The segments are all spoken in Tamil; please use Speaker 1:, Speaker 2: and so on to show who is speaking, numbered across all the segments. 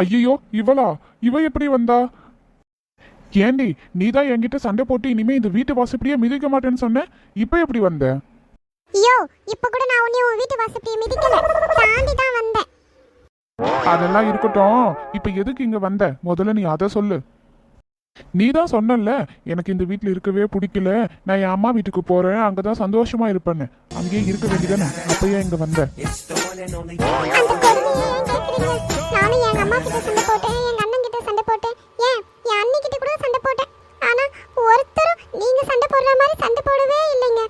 Speaker 1: ஐயோ இவளா? இவ எப்படி வந்தா? ஏண்டி நீ தான் என்கிட்ட சண்டை போட்டு இனிமே இந்த வீட்டு வாசப்படியே மிதிக்க மாட்டேன்னு சொன்ன? இப்ப எப்படி வந்த?
Speaker 2: ஐயோ இப்ப கூட நான் உன்னை உன் வீட்டு வாசப்படியை மிதிக்கல. தாண்டி தான் வந்தேன்.
Speaker 1: அதெல்லாம் இருக்கட்டும். இப்ப எதுக்கு இங்க வந்த? முதல்ல நீ அதை சொல்லு. நீ தான் சொன்னல எனக்கு இந்த வீட்ல இருக்கவே பிடிக்கல. நான் என் அம்மா வீட்டுக்கு போறேன் அங்கதான் சந்தோஷமா இருப்பேன்னு. அங்கேயே இருக்க வேண்டியதானே அப்பயே இங்க வந்த.
Speaker 2: அந்த கொடுமையை ஏன் கேக்குறீங்க நானும் எங்க அம்மா கிட்ட சண்டை போட்டேன் எங்க அண்ணன் கிட்ட சண்டை போட்டேன். ஏன்? என் அண்ணி கிட்ட கூட சண்டை போட்டேன். ஆனா ஒருத்தரும் நீங்க சண்டை போடுற மாதிரி சண்டை போடவே இல்லைங்க.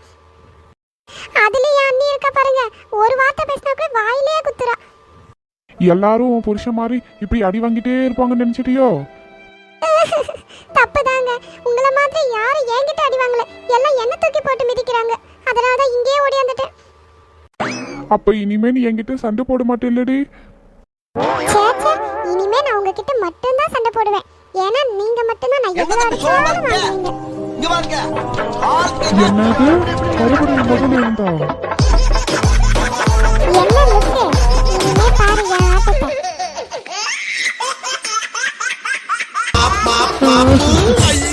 Speaker 2: அதுல என் அண்ணி இருக்கா பாருங்க. ஒரு வார்த்தை பேசினா கூட வாயிலே குத்துறா.
Speaker 1: எல்லாரும் புருஷன் மாதிரி இப்படி அடி வாங்கிட்டே இருப்பாங்கன்னு நினைச்சிட்டியோ?
Speaker 2: தப்புதாங்க. உங்கள மாதிரி யாரும் என்கிட்ட அடி வாங்கல. எல்லாம் என்ன தூக்கி போட்டு மிதிக்கிறாங்க. அதனால தான் இங்கேயே ஓடியாந்துட்டேன்
Speaker 1: அப்ப இனிமே நீ என்கிட்ட சண்டை போட மாட்டேல்லடி.
Speaker 2: இனிமே நான் உங்ககிட்ட மட்டும்தான் சண்டை போடுவேன். ஏன்னா நீங்க மட்டும்தான் நான் எவ்வளவு அடிச்சாலும் வாங்குவீங்க.
Speaker 1: என்னது? மறுபடியும் முதல்ல இருந்தா Ooh, are